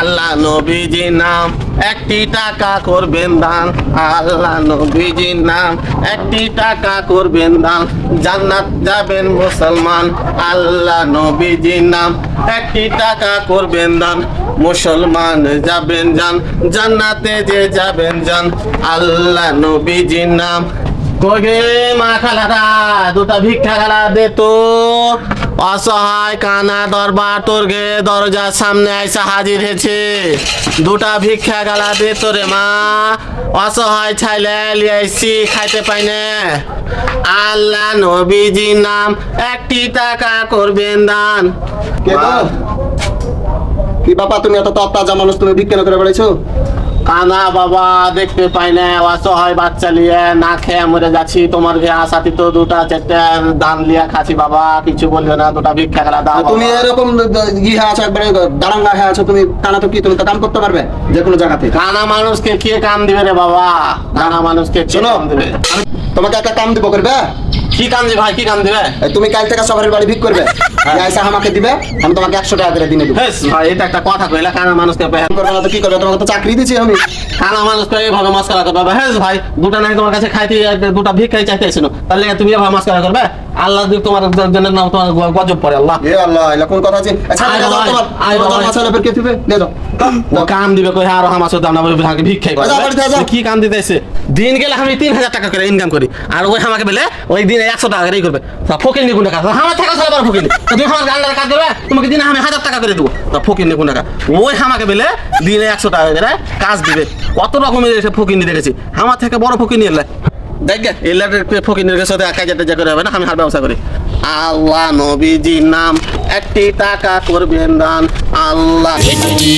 আল্লাহ নবীজি নাম, একটি টাকা করবেন দান। আল্লাহ নবীজির নাম, একটি টাকা করবেন দান। জান্নাত যাবেন মুসলমান, আল্লাহ নবীজির নাম, একটি টাকা করবেন দান। মুসলমান যাবেন যান জান্নাতে যে যাবেন যান আল্লাহ নবীজির নাম। কোগে মা খালারা, দুটা ভিক্ষা খালা দে তো। অসহায় কানা দরবার তোর গে দরজার সামনে আইসা হাজির হয়েছে। দুটা ভিক্ষা গালা দে তো রে মা। অসহায় ছাইলে লিয়াইছি খাইতে পাই না। আল্লাহ নবীজির নাম, একটি টাকা করবেন দান। কে বাবা তুমি এত তত্তাজা মানুষ, তুমি বিজ্ঞান করে বেড়াইছো? কানা বাবা দেখতে পাই না অসহায় বাচ্চা লিয়ে না খেয়ে মরে যাচ্ছি। তোমার ঘে আসাতি তো দুটা চারটে ধান লিয়ে খাচ্ছি বাবা কিছু বলবে না দুটা ভিক্ষা খেলা দাও তুমি এরকম আছো একবারে দাঁড়াঙ্গা হয়ে আছো তুমি টানা তো কি তুমি তো করতে পারবে যে কোনো জায়গাতে? কানা মানুষকে কে কাম দিবে রে বাবা? কানা মানুষকে শোনো দিবে? তোমাকে একটা কাম দিব করবে? কি কাম দিবে ভাই কি কাম দিবে? তুমি কাল থেকে সবার বাড়ি ভিক করবে। এসে আমাকে দিবে আমি তোমাকে একশো টাকা করে দিনে দেবো। ভাই এটা একটা কথা কইলা কানা মানুষকে করবে না তো কি করবে? তোমাকে তো চাকরি আমি। কানা মানুষকে এইভাবে মাস্কারা করবে? হেস ভাই দুটা নাই তোমার কাছে খাইতে দুটা ভিক্ষাই তাহলে তুমি এভাবে মাস্কারা করবে? আল্লাহ যদি তোমার জন্য নাম তোমার গজব পড়ে আল্লাহ। এ আল্লাহ এলা কোন কথা আছে? আচ্ছা তোমার। বাবা। কে দিবে? দে দাও ও কাম দিবে কই? আর আমরা ভাগে ভিক্ষাই করে। কি কাম দিতেছে দিন গেলে আমি তিন হাজার টাকা করে ইনকাম করি। আর ওই আমাকে বলে ওই দিনে একশো টাকা করেই করবে। তা ফকির নিকুন টাকা আমার টাকা বার ফকির তুমি তোমাকে হাজার টাকা করে দেবো। তা ওই আমাকে বলে দিনে একশো টাকা করে কাজ দিবে। কত রকমের এসে ফকির থেকে বড় ফকির নিয়ে এলে ফকির নিয়ে সাথে টেজা করে। আল্লাহ নবীজির নাম, একটি টাকা করবেন দান। আল্লাহ একটি